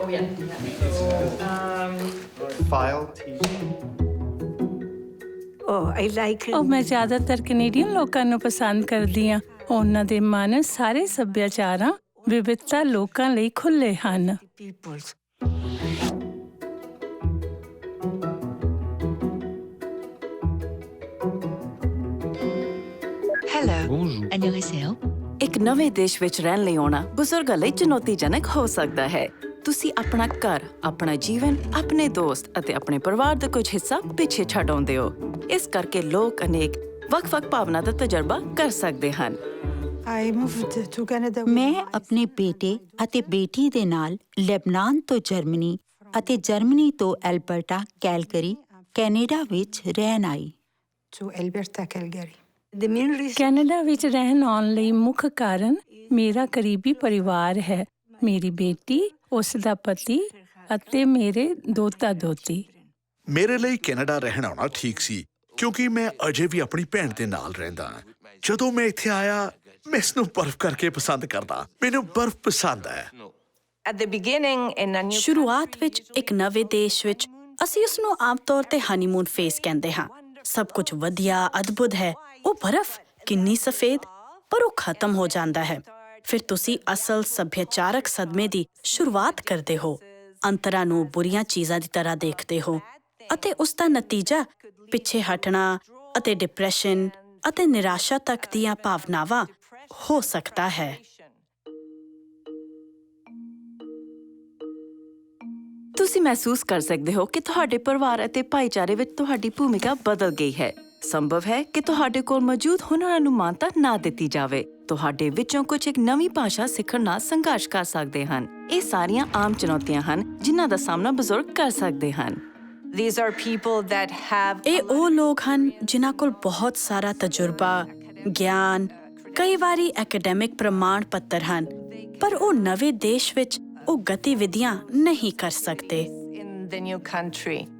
Oh yeah. So, um, File T. Oh, I like ਉਹ ਮੈਂ ਜ਼ਿਆਦਾਤਰ ਕੈਨੇਡੀਅਨ ਲੋਕਾਂ ਨੂੰ ਪਸੰਦ ਕਰਦੀ ਹਾਂ ਉਹਨਾਂ ਦੇ ਮਨ ਸਾਰੇ ਸੱਭਿਆਚਾਰਾਂ ਵਿਵਿਧਤਾ ਲੋਕਾਂ ਲਈ ਖੁੱਲੇ ਹਨ peoples. Hello. Bonjour. 안녕하세요. ਇੱਕ ਨਵੇਂ ਦੇਸ਼ ਵਿੱਚ ਰਹਿਣ ਲਈ ਆਉਣਾ ਬਜ਼ੁਰਗਾਂ ਲਈ ਚੁਣੌਤੀਜਨਕ ਹੋ ਸਕਦਾ ਹੈ ਤੁਸੀਂ ਆਪਣਾ ਘਰ ਆਪਣਾ ਜੀਵਨ ਆਪਣੇ ਦੋਸਤ ਅਤੇ ਆਪਣੇ ਪਰਿਵਾਰ ਦਾ ਕੁਝ ਹਿੱਸਾ ਪਿੱਛੇ ਛੱਡ ਆਉਂਦੇ ਹੋ ਇਸ ਕਰਕੇ ਲੋਕ ਅਨੇਕ ਵੱਖ-ਵੱਖ ਭਾਵਨਾ ਦਾ ਤਜਰਬਾ ਕਰ ਸਕਦੇ ਹਨ. ਮੈਂ ਆਪਣੇ ਬੇਟੇ ਅਤੇ ਬੇਟੀ ਦੇ ਨਾਲ ਲੈਬਨਾਨ ਤੋਂ ਜਰਮਨੀ ਅਤੇ ਜਰਮਨੀ ਤੋਂ ਐਲਬਰਟਾ ਕੈਲਗਰੀ ਕੈਨੇਡਾ ਵਿੱਚ ਰਹਿਣ ਆਈ to Alberta, Calgary. ਕੈਨੇਡਾ ਵਿੱਚ ਰਹਿਣ ਆਉਣ ਲਈ ਮੁੱਖ ਕਾਰਨ ਮੇਰਾ ਕਰੀਬੀ ਪਰਿਵਾਰ ਹੈ। ਮੇਰੀ ਬੇਟੀ ਉਸ ਦਾ ਪਤੀ ਅਤੇ ਮੇਰੇ ਦੋਤਾ ਦੋਤੀ ਮੇਰੇ ਲਈ ਕੈਨੇਡਾ ਰਹਿਣ ਆਉਣਾ ਠੀਕ ਸੀ ਕਿਉਂਕਿ ਮੈਂ ਅਜੇ ਵੀ ਆਪਣੀ ਭੈਣ ਦੇ ਨਾਲ ਰਹਿੰਦਾ ਹਾਂ। ਜਦੋਂ ਮੈਂ ਇੱਥੇ ਆਇਆ ਮੈਂ ਇਸ ਨੂੰ ਬਰਫ਼ ਕਰਕੇ ਪਸੰਦ ਕਰਦਾ। ਮੈਨੂੰ ਬਰਫ਼ ਪਸੰਦ ਹੈ। ਸ਼ੁਰੂਆਤ ਵਿੱਚ ਇੱਕ ਨਵੇਂ ਦੇਸ਼ ਵਿੱਚ ਅਸੀਂ ਉਸ ਨੂੰ ਆਮ ਤੌਰ ਤੇ ਹਨੀਮੂਨ ਫੇਸ ਕਹਿੰਦੇ ਹਾਂ। ਸਭ ਕੁਝ ਵਧੀਆ ਅਦਭੁਤ ਹੈ। ਉਹ ਬਰਫ਼ ਕਿੰਨੀ ਸਫੇਦ ਪਰ ਉਹ ਖਤਮ ਹੋ ਜਾਂਦਾ ਹੈ। ਫਿਰ ਤੁਸੀਂ ਅਸਲ ਸੱਭਿਆਚਾਰਕ ਸਦਮੇ ਦੀ ਸ਼ੁਰੂਆਤ ਕਰਦੇ ਹੋ। ਅੰਤਰਾਂ ਨੂੰ ਬੁਰੀਆਂ ਚੀਜ਼ਾਂ ਦੀ ਤਰ੍ਹਾਂ ਦੇਖਦੇ ਹੋ ਅਤੇ ਉਸ ਦਾ ਨਤੀਜਾ ਪਿੱਛੇ ਹਟਣਾ ਅਤੇ ਡਿਪਰੈਸ਼ਨ ਅਤੇ ਨਿਰਾਸ਼ਾ ਤੱਕ ਦੀਆਂ ਭਾਵਨਾਵਾਂ ਹੋ ਸਕਦਾ ਹੈ। ਤੁਸੀਂ ਮਹਿਸੂਸ ਕਰ ਸਕਦੇ ਹੋ ਕਿ ਤੁਹਾਡੇ ਪਰਿਵਾਰ ਅਤੇ ਭਾਈਚਾਰੇ ਵਿੱਚ ਤੁਹਾਡੀ ਭੂਮਿਕਾ ਬਦਲ ਗਈ ਹੈ। ਸੰਭਵ ਹੈ ਕਿ ਤੁਹਾਡੇ ਕੋਲ ਮੌਜੂਦ ਹੁਨਰਾਂ ਨੂੰ ਮਾਨਤਾ ਨਾ ਦਿੱਤੀ ਜਾਵੇ। ਤੁਹਾਡੇ ਵਿੱਚੋਂ ਕੁਝ ਇੱਕ ਨਵੀਂ ਭਾਸ਼ਾ ਸਿੱਖਣ ਨਾਲ ਸੰਘਰਸ਼ ਕਰ ਸਕਦੇ ਹਨ। ਇਹ ਸਾਰੀਆਂ ਆਮ ਚੁਣੌਤੀਆਂ ਹਨ ਜਿਨ੍ਹਾਂ ਦਾ ਸਾਹਮਣਾ ਬਜ਼ੁਰਗ ਕਰ ਸਕਦੇ ਹਨ। These are people that have ਇਹ ਉਹ ਲੋਕ ਹਨ ਜਿਨ੍ਹਾਂ ਕੋਲ ਬਹੁਤ ਸਾਰਾ ਤਜਰਬਾ ਗਿਆਨ ਕਈ ਵਾਰੀ ਐਕੈਡੈਮਿਕ ਪ੍ਰਮਾਣ ਪੱਤਰ ਹਨ ਪਰ ਉਹ ਨਵੇਂ ਦੇਸ਼ ਵਿੱਚ ਉਹ ਗਤੀਵਿਧੀਆਂ ਨਹੀਂ ਕਰ ਸਕਦੇ। In the new country.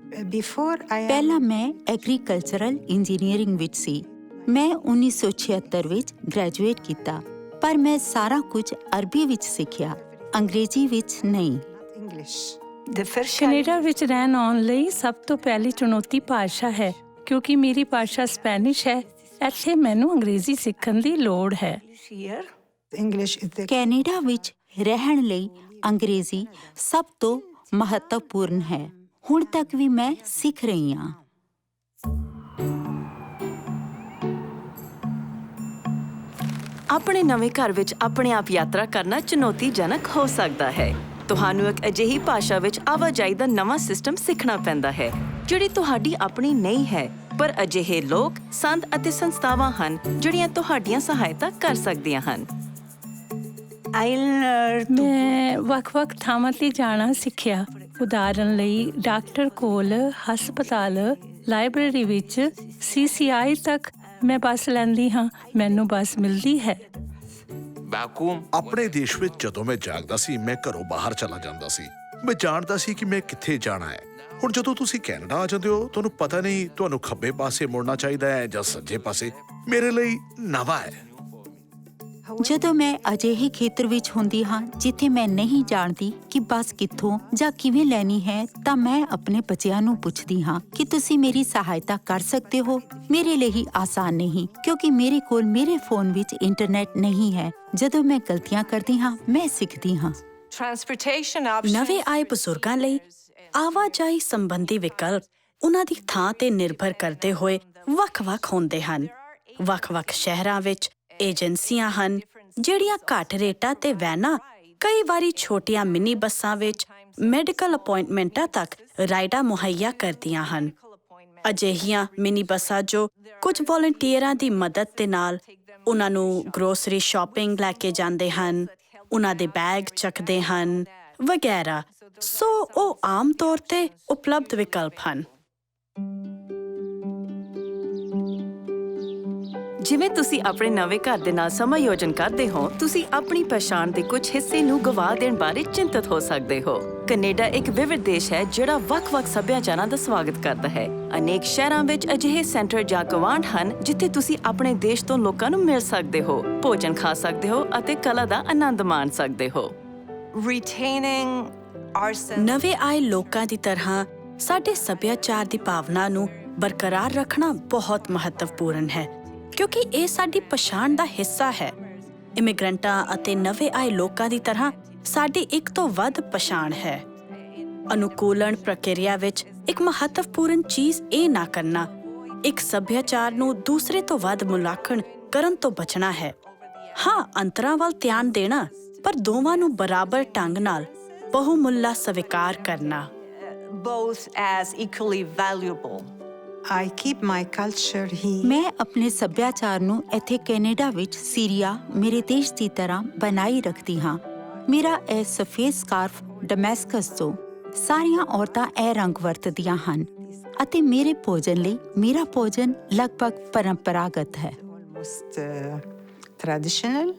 ਪਹਿਲਾਂ ਮੈਂ ਐਗਰੀਕਲਚਰਲ ਇੰਜੀਨੀਅਰਿੰਗ ਵਿੱਚ ਸੀ। ਮੈਂ 1976 ਵਿੱਚ ਗ੍ਰੈਜੂਏਟ ਕੀਤਾ ਪਰ ਮੈਂ ਸਾਰਾ ਕੁਝ ਅਰਬੀ ਵਿੱਚ ਸਿੱਖਿਆ ਅੰਗਰੇਜ਼ੀ ਵਿੱਚ ਨਹੀਂ। ਕੈਨੇਡਾ ਵਿੱਚ ਰਹਿਣ ਆਉਣ ਲਈ ਸਭ ਤੋਂ ਪਹਿਲੀ ਚੁਣੌਤੀ ਭਾਸ਼ਾ ਹੈ ਕਿਉਂਕਿ ਮੇਰੀ ਭਾਸ਼ਾ ਸਪੈਨਿਸ਼ ਹੈ। ਇੱਥੇ ਮੈਨੂੰ ਅੰਗਰੇਜ਼ੀ ਸਿੱਖਣ ਦੀ ਲੋੜ ਹੈ। ਕੈਨੇਡਾ ਵਿੱਚ ਰਹਿਣ ਲਈ ਅੰਗਰੇਜ਼ੀ ਸਭ ਤੋਂ ਮਹੱਤਵਪੂਰਨ ਹੈ। ਹੁਣ ਤੱਕ ਵੀ ਮੈਂ ਸਿੱਖ ਰਹੀ ਹਾਂ। ਆਪਣੇ ਨਵੇਂ ਘਰ ਵਿੱਚ ਆਪਣੇ ਆਪ ਯਾਤਰਾ ਕਰਨਾ ਚੁਣੌਤੀਜਨਕ ਹੋ ਸਕਦਾ ਹੈ। ਤੁਹਾਨੂੰ ਇੱਕ ਅਜਿਹੀ ਭਾਸ਼ਾ ਵਿੱਚ ਆਵਾਜਾਈ ਦਾ ਨਵਾਂ ਸਿਸਟਮ ਸਿੱਖਣਾ ਪੈਂਦਾ ਹੈ ਜਿਹੜੀ ਤੁਹਾਡੀ ਆਪਣੀ ਨਹੀਂ ਹੈ ਪਰ ਅਜਿਹੇ ਲੋਕ ਸੰਦ ਅਤੇ ਸੰਸਥਾਵਾਂ ਹਨ ਜਿਹੜੀਆਂ ਤੁਹਾਡੀਆਂ ਸਹਾਇਤਾ ਕਰ ਸਕਦੀਆਂ ਹਨ। Learned ਮੈਂ ਵੱਖ-ਵੱਖ ਥਾਵਾਂ ਤੇ ਜਾਣਾ ਸਿੱਖਿਆ। ਉਦਾਹਰਨ ਲਈ ਡਾਕਟਰ ਕੋਲ ਹਸਪਤਾਲ ਲਾਇਬ੍ਰੇਰੀ ਵਿੱਚ ਸੀਸੀਆਈ ਤੱਕ ਮੈਂ ਬੱਸ ਲੈਂਦੀ ਹਾਂ ਮੈਨੂੰ ਬੱਸ ਮਿਲਦੀ ਹੈ। ਆਪਣੇ ਦੇਸ਼ ਵਿੱਚ ਜਦੋਂ ਮੈਂ ਜਾਗਦਾ ਸੀ ਮੈਂ ਘਰੋਂ ਬਾਹਰ ਚਲਾ ਜਾਂਦਾ ਸੀ। ਮੈਂ ਜਾਣਦਾ ਸੀ ਕਿ ਮੈਂ ਕਿੱਥੇ ਜਾਣਾ ਹੈ। ਹੁਣ ਜਦੋਂ ਤੁਸੀਂ ਕੈਨੇਡਾ ਆ ਜਾਂਦੇ ਹੋ ਤੁਹਾਨੂੰ ਪਤਾ ਨਹੀਂ ਤੁਹਾਨੂੰ ਖੱਬੇ ਪਾਸੇ ਮੁੜਨਾ ਚਾਹੀਦਾ ਹੈ ਜਾਂ ਸੱਜੇ ਪਾਸੇ। ਮੇਰੇ ਲਈ ਨਵਾਂ ਹੈ। ਜਦੋਂ ਮੈਂ ਅਜਿਹੇ ਖੇਤਰ ਵਿੱਚ ਹੁੰਦੀ ਹਾਂ ਜਿੱਥੇ ਮੈਂ ਨਹੀਂ ਜਾਣਦੀ ਕਿ ਬੱਸ ਕਿੱਥੋਂ ਜਾਂ ਕਿਵੇਂ ਲੈਣੀ ਹੈ ਤਾਂ ਮੈਂ ਆਪਣੇ ਬੱਚਿਆਂ ਨੂੰ ਪੁੱਛਦੀ ਹਾਂ ਕਿ ਤੁਸੀਂ ਮੇਰੀ ਸਹਾਇਤਾ ਕਰ ਸਕਦੇ ਹੋ। ਮੇਰੇ ਲਈ ਆਸਾਨ ਨਹੀਂ ਕਿਉਂਕਿ ਮੇਰੇ ਕੋਲ ਮੇਰੇ ਫੋਨ ਵਿੱਚ ਇੰਟਰਨੈਟ ਨਹੀਂ ਹੈ। ਜਦੋਂ ਮੈਂ ਗਲਤੀਆਂ ਕਰਦੀ ਹਾਂ ਮੈਂ ਸਿੱਖਦੀ ਹਾਂ. ਨਵੇਂ ਆਏ ਬਜ਼ੁਰਗਾਂ ਲਈ ਆਵਾਜਾਈ ਸੰਬੰਧੀ ਵਿਕਲਪ ਉਹਨਾਂ ਦੀ ਥਾਂ ਤੇ ਨਿਰਭਰ ਕਰਦੇ ਹੋਏ ਵੱਖ-ਵੱਖ ਹੁੰਦੇ ਹਨ। ਵੱਖ-ਵੱਖ ਸ਼ਹਿਰਾਂ ਵਿੱਚ ਏਜੰਸੀਆਂ ਹਨ, ਜਿਹੜੀਆਂ ਘੱਟ ਰੇਟਾਂ ਤੇ ਵੈਨਾਂ ਕਈ ਵਾਰੀ ਛੋਟੀਆਂ ਮਿੰਨੀ ਬੱਸਾਂ ਵਿੱਚ ਮੈਡੀਕਲ ਅਪਾਇੰਟਮੈਂਟਾਂ ਤੱਕ ਰਾਈਡਾਂ ਮੁਹੱਈਆ ਕਰਦੀਆਂ ਹਨ। ਅਜਿਹੀਆਂ ਮਿੰਨੀ ਬੱਸਾਂ ਜੋ ਕੁਝ ਵੋਲੰਟੀਅਰਾਂ ਦੀ ਮਦਦ ਦੇ ਨਾਲ ਉਹਨਾਂ ਨੂੰ ਗਰੋਸਰੀ ਸ਼ਾਪਿੰਗ ਲੈ ਕੇ ਜਾਂਦੇ ਹਨ, ਉਹਨਾਂ ਦੇ ਬੈਗ ਚੱਕਦੇ ਹਨ, ਵਗੈਰਾ। ਸੋ ਉਹ ਆਮ ਤੌਰ ਤੇ ਉਪਲਬਧ ਵਿਕਲਪ ਹਨ। ਜਿਵੇਂ ਤੁਸੀਂ ਆਪਣੇ ਨਵੇਂ ਘਰ ਦੇ ਨਾਲ ਸਮਾਯੋਜਨ ਕਰਦੇ ਹੋ ਤੁਸੀਂ ਆਪਣੀ ਪਛਾਣ ਦੇ ਕੁਝ ਹਿੱਸੇ ਨੂੰ ਗਵਾ ਦੇਣ ਬਾਰੇ ਚਿੰਤਤ ਹੋ ਸਕਦੇ ਹੋ। ਕੈਨੇਡਾ ਇੱਕ ਵਿਵਿਧ ਦੇਸ਼ ਹੈ ਜਿਹੜਾ ਵੱਖ-ਵੱਖ ਸੱਭਿਆਚਾਰਾਂ ਦਾ ਸਵਾਗਤ ਕਰਦਾ ਹੈ। ਅਨੇਕ ਸ਼ਹਿਰਾਂ ਵਿੱਚ ਅਜਿਹੇ ਸੈਂਟਰ ਜਾਂ ਗਵਾਂਢ ਹਨ ਜਿੱਥੇ ਤੁਸੀਂ ਆਪਣੇ ਦੇਸ਼ ਤੋਂ ਲੋਕਾਂ ਨੂੰ ਮਿਲ ਸਕਦੇ ਹੋ ਭੋਜਨ ਖਾ ਸਕਦੇ ਹੋ ਅਤੇ ਕਲਾ ਦਾ ਆਨੰਦ ਮਾਣ ਸਕਦੇ ਹੋ। Retaining our sense ਨਵੇਂ ਆਏ ਲੋਕਾਂ ਦੀ ਤਰ੍ਹਾਂ ਸਾਡੇ ਸੱਭਿਆਚਾਰ ਦੀ ਭਾਵਨਾ ਨੂੰ ਬਰਕਰਾਰ ਰੱਖਣਾ ਬਹੁਤ ਮਹੱਤਵਪੂਰਨ ਹੈ। ਕਿਉਂਕਿ ਇਹ ਸਾਡੀ ਪਛਾਣ ਦਾ ਹਿੱਸਾ ਹੈ। ਇਮੀਗ੍ਰੈਂਟਾਂ ਅਤੇ ਨਵੇਂ ਆਏ ਲੋਕਾਂ ਦੀ ਤਰ੍ਹਾਂ ਸਾਡੀ ਇੱਕ ਤੋਂ ਵੱਧ ਪਛਾਣ ਹੈ। ਅਨੁਕੂਲਨ ਪ੍ਰਕਿਰਿਆ ਵਿੱਚ ਇੱਕ ਮਹੱਤਵਪੂਰਨ ਚੀਜ਼ ਇਹ ਨਾ ਕਰਨਾ, ਇੱਕ ਸੱਭਿਆਚਾਰ ਨੂੰ ਦੂਸਰੇ ਤੋਂ ਵੱਧ ਮੁਲਾਂਕਣ ਕਰਨ ਤੋਂ ਬਚਣਾ ਹੈ। ਹਾਂ, ਅੰਤਰਾਂ ਵੱਲ ਧਿਆਨ ਦੇਣਾ, ਪਰ ਦੋਵਾਂ ਨੂੰ ਬਰਾਬਰ ਢੰਗ ਨਾਲ ਬਹੁਮੁੱਲਾ ਸਵੀਕਾਰ ਕਰਨਾ। Both as equally valuable. I keep my culture here. ਮੈਂ ਆਪਣੇ ਸੱਭਿਆਚਾਰ ਨੂੰ ਇੱਥੇ ਕੈਨੇਡਾ ਵਿੱਚ ਸੀਰੀਆ ਮੇਰੇ ਦੇਸ਼ ਦੀ ਤਰ੍ਹਾਂ ਬਣਾਈ ਰੱਖਦੀ ਹਾਂ ਮੇਰਾ ਇਹ ਸਫੇਦ ਸਕਾਰਫ ਡਮੈਸਕਸ ਤੋਂ ਸਾਰੀਆਂ ਔਰਤਾਂ ਇਹ ਰੰਗ ਵਰਤਦੀਆਂ ਹਨ ਅਤੇ ਮੇਰੇ ਭੋਜਨ ਲਈ ਮੇਰਾ ਭੋਜਨ ਲਗਭਗ ਪਰੰਪਰਾਗਤ ਹੈ Almost uh, traditional.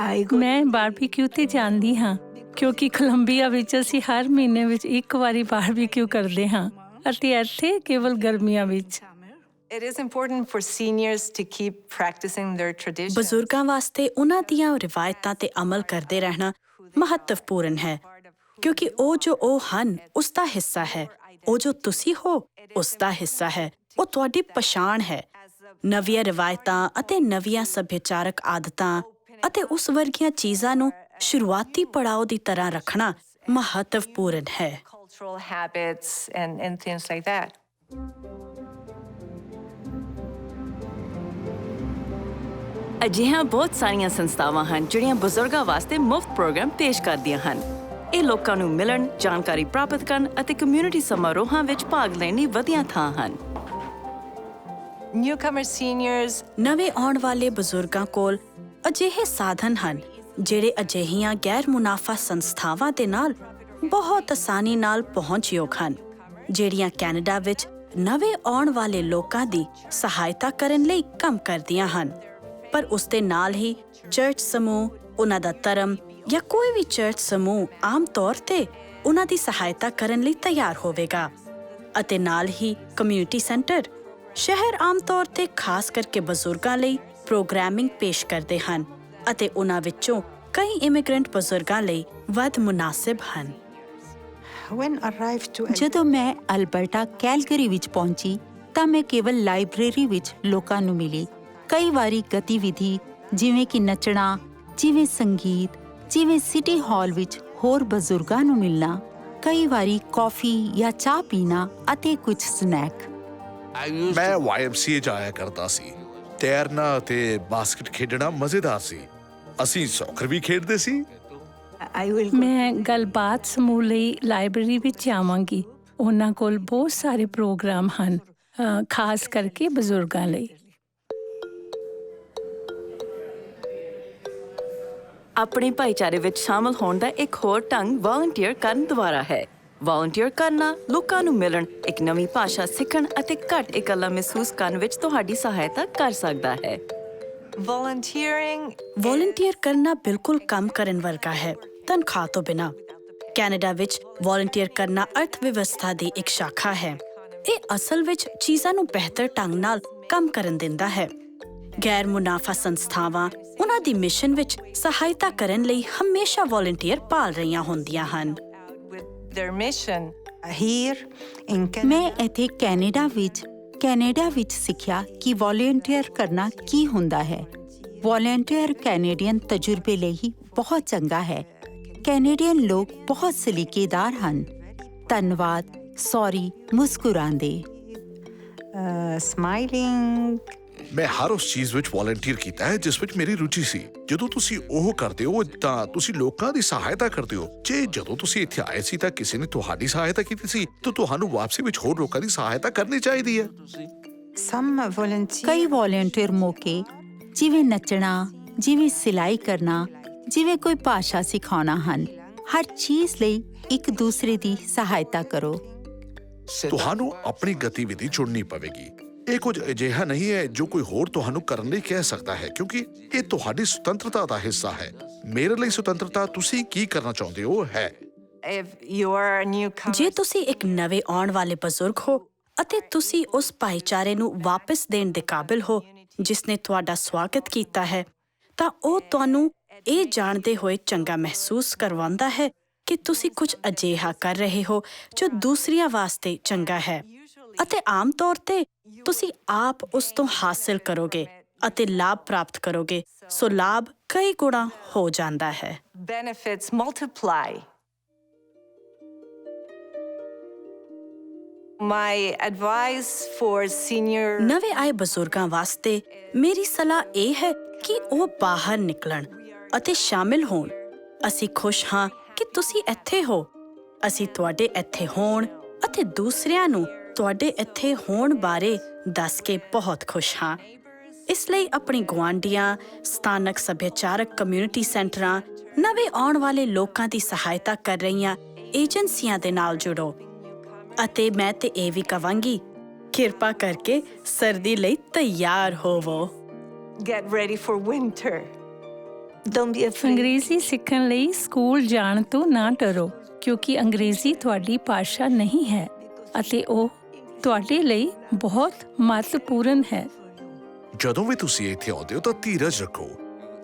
I go ਮੈਂ ਬਾਰਬੀਕਿਊ ਤੇ ਜਾਂਦੀ ਹਾਂ ਕਿਉਂਕਿ ਕੋਲੰਬੀਆ ਵਿੱਚ ਅਸੀਂ ਹਰ ਮਹੀਨੇ ਵਿੱਚ ਇੱਕ ਵਾਰੀ ਬਾਰਬੀਕਿਊ ਕਰਦੇ ਹਾਂ ਅਤੇ ਇੱਥੇ ਕੇਵਲ ਗਰਮੀਆਂ ਵਿੱਚ। It is important for seniors to keep practicing their traditions. ਬਜ਼ੁਰਗਾਂ ਵਾਸਤੇ ਉਹਨਾਂ ਦੀਆਂ ਰਿਵਾਇਤਾਂ ਤੇ ਅਮਲ ਕਰਦੇ ਰਹਿਣਾ ਮਹੱਤਵਪੂਰਨ ਹੈ ਕਿਉਂਕਿ ਉਹ ਜੋ ਉਹ ਹਨ ਉਸ ਦਾ ਹਿੱਸਾ ਹੈ। ਉਹ ਜੋ ਤੁਸੀਂ ਹੋ ਉਸ ਦਾ ਹਿੱਸਾ ਹੈ। ਉਹ ਤੁਹਾਡੀ ਪਛਾਣ ਹੈ। ਨਵੀਆਂ ਰਿਵਾਇਤਾਂ ਅਤੇ ਨਵੀਆਂ ਸੱਭਿਆਚਾਰਕ ਆਦਤਾਂ ਅਤੇ ਉਸ ਵਰਗੀਆਂ ਚੀਜ਼ਾਂ ਨੂੰ ਸ਼ੁਰੂਆਤੀ ਪੜਾਅ ਦੀ ਤਰ੍ਹਾਂ ਰੱਖਣਾ ਮਹੱਤਵਪੂਰਨ ਹੈ। Cultural habits and, and things like that. ਅਜਿਹੀਆਂ ਬਹੁਤ ਸਾਰੀਆਂ ਸੰਸਥਾਵਾਂ ਹਨ ਜਿਹੜੀਆਂ ਬਜ਼ੁਰਗਾਂ ਵਾਸਤੇ ਮੁਫਤ ਪ੍ਰੋਗਰਾਮ ਪੇਸ਼ ਕਰਦੀਆਂ ਹਨ ਇਹ ਲੋਕਾਂ ਨੂੰ ਮਿਲਣ ਜਾਣਕਾਰੀ ਪ੍ਰਾਪਤ ਕਰਨ ਅਤੇ ਕਮਿਊਨਿਟੀ ਸਮਾਰੋਹਾਂ ਵਿੱਚ ਭਾਗ ਲੈਣ ਲਈ ਵਧੀਆ ਥਾਂ ਹਨ Newcomer seniors ਨਵੇਂ ਆਉਣ ਵਾਲੇ ਬਜ਼ੁਰਗਾਂ ਕੋਲ ਅਜਿਹੇ ਸਾਧਨ ਹਨ ਜਿਹੜੇ ਅਜਿਹੀਆਂ ਗੈਰ ਮੁਨਾਫਾ ਸੰਸਥਾਵਾਂ ਦੇ ਨਾਲ ਬਹੁਤ ਆਸਾਨੀ ਨਾਲ ਪਹੁੰਚਯੋਗ ਹਨ, ਜਿਹੜੀਆਂ ਕੈਨੇਡਾ ਵਿੱਚ ਨਵੇਂ ਆਉਣ ਵਾਲੇ ਲੋਕਾਂ ਦੀ ਸਹਾਇਤਾ ਕਰਨ ਲਈ ਕੰਮ ਕਰਦੀਆਂ ਹਨ। ਪਰ ਉਸ ਦੇ ਨਾਲ ਹੀ ਚਰਚ ਸਮੂਹ, ਉਹਨਾਂ ਦਾ ਧਰਮ ਜਾਂ ਕੋਈ ਵੀ ਚਰਚ ਸਮੂਹ ਆਮ ਤੌਰ ਤੇ ਉਹਨਾਂ ਦੀ ਸਹਾਇਤਾ ਕਰਨ ਲਈ ਤਿਆਰ ਹੋਵੇਗਾ। ਅਤੇ ਨਾਲ ਹੀ ਕਮਿਊਨਿਟੀ ਸੈਂਟਰ ਸ਼ਹਿਰ ਆਮ ਤੌਰ ਤੇ ਖਾਸ ਕਰਕੇ ਬਜ਼ੁਰਗਾਂ ਲਈ ਪ੍ਰੋਗਰਾਮਿੰਗ ਪੇਸ਼ ਕਰਦੇ ਹਨ ਅਤੇ ਉਹਨਾਂ ਵਿੱਚੋਂ ਕਈ ਇਮੀਗ੍ਰੈਂਟ ਬਜ਼ੁਰਗਾਂ ਲਈ ਵੱਧ ਮੁਨਾਸਿਬ ਹਨ। ਜਦੋਂ ਮੈਂ ਅਲਬਰਟਾ ਕੈਲਗਰੀ ਵਿੱਚ ਪਹੁੰਚੀ ਤਾਂ ਮੈਂ ਕੇਵਲ ਲਾਇਬ੍ਰੇਰੀ ਵਿੱਚ ਲੋਕਾਂ ਨੂੰ ਮਿਲੀ। ਕਈ ਵਾਰੀ ਗਤੀਵਿਧੀ ਜਿਵੇਂ ਕਿ ਨੱਚਣਾ ਜਿਵੇਂ ਸੰਗੀਤ ਜਿਵੇਂ ਸਿਟੀ ਹਾਲ ਵਿੱਚ ਹੋਰ ਬਜ਼ੁਰਗਾਂ ਨੂੰ ਮਿਲਣਾ ਕਈ ਵਾਰੀ ਕੌਫੀ ਜਾਂ ਚਾਹ ਪੀਣਾ ਅਤੇ ਕੁਝ ਸਨੈਕ। ਮੈਂ YMCA ਜਾਇਆ ਕਰਦਾ ਸੀ। ਤੈਰਨਾ ਅਤੇ ਬਾਸਕਟ ਖੇਡਣਾ ਮਜ਼ੇਦਾਰ ਸੀ। ਅਸੀਂ ਸੌਕਰ ਵੀ ਖੇਡਦੇ ਸੀ। ਮੈਂ ਗੱਲਬਾਤ ਸਮੂਹ ਲਈ ਲਾਇਬ੍ਰੇਰੀ ਵਿੱਚ ਜਾਵਾਂਗੀ ਉਹਨਾਂ ਕੋਲ ਬਹੁਤ ਸਾਰੇ ਪ੍ਰੋਗਰਾਮ ਹਨ ਖਾਸ ਕਰਕੇ ਬਜ਼ੁਰਗਾਂ ਲਈ। ਆਪਣੇ ਭਾਈਚਾਰੇ ਵਿੱਚ ਸ਼ਾਮਲ ਹੋਣ ਦਾ ਇੱਕ ਹੋਰ ਢੰਗ ਵਾਲੰਟੀਅਰ ਕਰਨ ਦੁਆਰਾ ਹੈ। ਵਾਲੰਟੀਅਰ ਕਰਨਾ ਲੋਕਾਂ ਨੂੰ ਮਿਲਣ ਇੱਕ ਨਵੀਂ ਭਾਸ਼ਾ ਸਿੱਖਣ ਅਤੇ ਘੱਟ ਇਕੱਲਾ ਮਹਿਸੂਸ ਕਰਨ ਵਿੱਚ ਤੁਹਾਡੀ ਸਹਾਇਤਾ ਕਰ ਸਕਦਾ ਹੈ। Volunteering ਵੋਲੰਟੀਅਰ ਕਰਨਾ ਬਿਲਕੁਲ ਕੰਮ ਕਰਨ ਵਰਗਾ ਹੈ। ਤਨਖਾਹ ਤੋਂ ਬਿਨਾ। ਕੈਨੇਡਾ ਵਿੱਚ ਵੋਲੰਟੀਅਰ ਕਰਨਾ ਅਰਥ ਵਿਵਸਥਾ ਦੀ ਇੱਕ ਸ਼ਾਖਾ ਹੈ। ਇਹ ਅਸਲ ਵਿੱਚ ਚੀਜ਼ਾਂ ਨੂੰ ਬਿਹਤਰ ਢੰਗ ਨਾਲ ਕੰਮ ਕਰਨ ਦਿੰਦਾ ਹੈ। ਗੈਰ ਮੁਨਾਫਾ ਸੰਸਥਾਵਾਂ ਉਹਨਾਂ ਦੀ ਮਿਸ਼ਨ ਵਿੱਚ ਸਹਾਇਤਾ ਕਰਨ ਲਈ ਹਮੇਸ਼ਾ ਵੋਲੰਟੀਅਰ ਭਾਲ ਰਹੀਆਂ ਹੁੰਦੀਆਂ ਹਨ। ਮੈਂ ਇੱਥੇ ਕੈਨੇਡਾ ਵਿੱਚ ਕੈਨੇਡਾ ਵਿੱਚ ਸਿੱਖਿਆ ਕਿ ਵੋਲੰਟੀਅਰ ਕਰਨਾ ਕੀ ਹੁੰਦਾ ਹੈ। ਵੋਲੰਟੀਅਰ ਕੈਨੇਡੀਅਨ ਤਜਰਬੇ ਲਈ ਹੀ ਬਹੁਤ ਚੰਗਾ ਹੈ। ਕੈਨੇਡੀਅਨ ਲੋਕ ਬਹੁਤ ਸਲੀਕੇਦਾਰ ਹਨ। ਧੰਨਵਾਦ। ਸੌਰੀ ਮੁਸਕਰਾਉਂਦੇ। smiling. ਮੈਂ ਹਰ ਉਸ ਚੀਜ਼ ਵਿੱਚ ਵੋਲੰਟੀਅਰ ਕੀਤਾ ਹੈ ਜਿਸ ਵਿੱਚ ਮੇਰੀ ਰੁਚੀ ਸੀ। ਜਦੋਂ ਤੁਸੀਂ ਉਹ ਕਰਦੇ ਹੋ ਤਾਂ ਤੁਸੀਂ ਲੋਕਾਂ ਦੀ ਸਹਾਇਤਾ ਕਰਦੇ ਹੋ। ਜੇ ਜਦੋਂ ਤੁਸੀਂ ਇੱਥੇ ਆਏ ਸੀ ਤਾਂ ਕਿਸੇ ਨੇ ਤੁਹਾਡੀ ਸਹਾਇਤਾ ਕੀਤੀ ਸੀ ਤਾਂ ਤੁਹਾਨੂੰ ਵਾਪਸੀ ਵਿੱਚ ਹੋਰ ਲੋਕਾਂ ਦੀ ਸਹਾਇਤਾ ਕਰਨੀ ਚਾਹੀਦੀ ਹੈ। Some volunteer. ਕਈ ਵੋਲੰਟੀਅਰ ਮੌਕੇ ਜਿਵੇਂ ਨੱਚਣਾ ਜਿਵੇਂ ਸਿਲਾਈ ਕਰਨਾ ਜਿਵੇਂ ਕੋਈ ਭਾਸ਼ਾ ਸਿਖਾਉਣਾ ਹਨ ਹਰ ਚੀਜ਼ ਲਈ ਇੱਕ ਦੂਸਰੇ ਦੀ ਸਹਾਇਤਾ ਕਰੋ। ਤੁਹਾਨੂੰ ਆਪਣੀ ਗਤੀਵਿਧੀ ਚੁਣਨੀ ਪਵੇਗੀ। ਇਹ ਕੁਝ ਅਜਿਹਾ ਨਹੀਂ ਹੈ ਜੋ ਕੋਈ ਹੋਰ ਤੁਹਾਨੂੰ ਕਰਨ ਲਈ ਕਹਿ ਸਕਦਾ ਹੈ ਕਿਉਂਕਿ ਇਹ ਤੁਹਾਡੀ ਸੁਤੰਤਰਤਾ ਦਾ ਹਿੱਸਾ ਹੈ। ਮੇਰੇ ਲਈ ਸੁਤੰਤਰਤਾ ਤੁਸੀਂ ਕੀ ਕਰਨਾ ਚਾਹੁੰਦੇ ਹੋ ਹੈ? ਜੇ ਤੁਸੀਂ ਇੱਕ ਨਵੇਂ ਆਉਣ ਵਾਲੇ ਬਜ਼ੁਰਗ ਹੋ ਅਤੇ ਤੁਸੀਂ ਉਸ ਭਾਈਚਾਰੇ ਨੂੰ ਵਾਪਸ ਦੇਣ ਦੇ ਕਾਬਿਲ ਹੋ ਜਿਸ ਨੇ ਤੁਹਾਡਾ ਸਵਾਗਤ ਕੀਤਾ ਹੈ ਤਾਂ ਉਹ ਤੁਹਾਨੂੰ ਇਹ ਜਾਣਦੇ ਹੋਏ ਚੰਗਾ ਮਹਿਸੂਸ ਕਰਵਾਉਂਦਾ ਹੈ ਕਿ ਤੁਸੀਂ ਕੁਝ ਅਜਿਹਾ ਕਰ ਰਹੇ ਹੋ ਜੋ ਦੂਸਰਿਆਂ ਵਾਸਤੇ ਚੰਗਾ ਹੈ। ਅਤੇ ਆਮ ਤੌਰ ਤੇ ਤੁਸੀਂ ਆਪ ਉਸ ਤੋਂ ਹਾਸਲ ਕਰੋਗੇ ਅਤੇ ਲਾਭ ਪ੍ਰਾਪਤ ਕਰੋਗੇ ਸੋ ਲਾਭ ਕਈ ਗੁਣਾ ਹੋ ਜਾਂਦਾ ਹੈ। Benefits multiply. My advice for senior ਨਵੇਂ ਆਏ ਬਜ਼ੁਰਗਾਂ ਵਾਸਤੇ ਮੇਰੀ ਸਲਾਹ ਇਹ ਹੈ ਕਿ ਉਹ ਬਾਹਰ ਨਿਕਲਣ। ਅਤੇ ਸ਼ਾਮਿਲ ਹੋਣ। ਅਸੀਂ ਖੁਸ਼ ਹਾਂ ਕਿ ਤੁਸੀਂ ਇੱਥੇ ਹੋ। ਅਸੀਂ ਤੁਹਾਡੇ ਇੱਥੇ ਹੋਣ ਅਤੇ ਦੂਸਰਿਆਂ ਨੂੰ ਤੁਹਾਡੇ ਇੱਥੇ ਹੋਣ ਬਾਰੇ ਦੱਸ ਕੇ ਬਹੁਤ ਖੁਸ਼ ਹਾਂ। ਇਸ ਲਈ ਆਪਣੀ ਗੁਆਂਢੀਆਂ, ਸਥਾਨਕ ਸੱਭਿਆਚਾਰਕ ਕਮਿਊਨਿਟੀ ਸੈਂਟਰਾਂ, ਨਵੇਂ ਆਉਣ ਵਾਲੇ ਲੋਕਾਂ ਦੀ ਸਹਾਇਤਾ ਕਰ ਰਹੀਆਂ ਏਜੰਸੀਆਂ ਦੇ ਨਾਲ ਜੁੜੋ। ਅਤੇ ਮੈਂ ਤੇ ਇਹ ਵੀ ਕਵਾਂਗੀ, ਕਿਰਪਾ ਕਰਕੇ ਸਰਦੀ ਲਈ ਤਿਆਰ ਹੋਵੋ। Get ready for winter. ਅੰਗਰੇਜ਼ੀ ਸਿੱਖਣ ਲਈ ਸਕੂਲ ਜਾਣ ਤੋਂ ਨਾ ਡਰੋ ਕਿਉਂਕਿ ਅੰਗਰੇਜ਼ੀ ਤੁਹਾਡੀ ਭਾਸ਼ਾ ਨਹੀਂ ਹੈ ਅਤੇ ਉਹ ਤੁਹਾਡੇ ਲਈ ਬਹੁਤ ਮਹੱਤਵਪੂਰਨ ਹੈ। ਜਦੋਂ ਵੀ ਤੁਸੀਂ ਇੱਥੇ ਆਉਂਦੇ ਹੋ ਤਾਂ ਧੀਰਜ ਰੱਖੋ।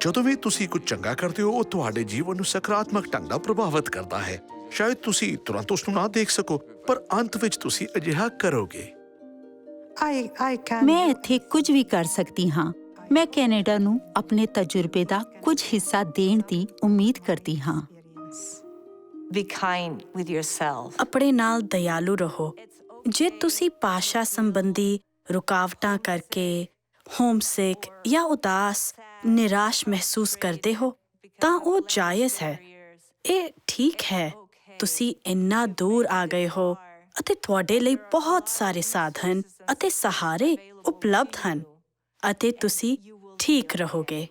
ਜਦੋਂ ਵੀ ਤੁਸੀਂ ਕੁਝ ਚੰਗਾ ਕਰਦੇ ਹੋ ਉਹ ਤੁਹਾਡੇ ਜੀਵਨ ਨੂੰ ਸਕਾਰਾਤਮਕ ਢੰਗ ਨਾਲ ਪ੍ਰਭਾਵਿਤ ਕਰਦਾ ਹੈ। ਸ਼ਾਇਦ ਤੁਸੀਂ ਤੁਰੰਤ ਉਸ ਨੂੰ ਨਾ ਦੇਖ ਸਕੋ ਪਰ ਅੰਤ ਵਿੱਚ ਤੁਸੀਂ ਅਜਿਹਾ ਕਰੋਗੇ. ਮੈਂ ਇੱਥੇ ਕੁਝ ਵੀ ਕਰ ਸਕਦੀ ਹਾਂ। ਮੈਂ ਕੈਨੇਡਾ ਨੂੰ ਆਪਣੇ ਤਜਰਬੇ ਦਾ ਕੁਝ ਹਿੱਸਾ ਦੇਣ ਦੀ ਉਮੀਦ ਕਰਦੀ ਹਾਂ। Be kind with yourself. ਆਪਣੇ ਨਾਲ ਦਇਆਲੂ ਰਹੋ। ਜੇ ਤੁਸੀਂ ਭਾਸ਼ਾ ਸੰਬੰਧੀ ਰੁਕਾਵਟਾਂ ਕਰਕੇ ਹੋਮਸਿਕ ਜਾਂ ਉਦਾਸ ਨਿਰਾਸ਼ ਮਹਿਸੂਸ ਕਰਦੇ ਹੋ ਤਾਂ ਉਹ ਜਾਇਜ਼ ਹੈ। ਇਹ ਠੀਕ ਹੈ। ਤੁਸੀਂ ਇੰਨਾ ਦੂਰ ਆ ਗਏ ਹੋ ਅਤੇ ਤੁਹਾਡੇ ਲਈ ਬਹੁਤ ਸਾਰੇ ਸਾਧਨ ਅਤੇ ਸਹਾਰੇ ਉਪਲਬਧ ਹਨ। ਅਤੇ ਤੁਸੀਂ ਠੀਕ ਰਹੋਗੇ।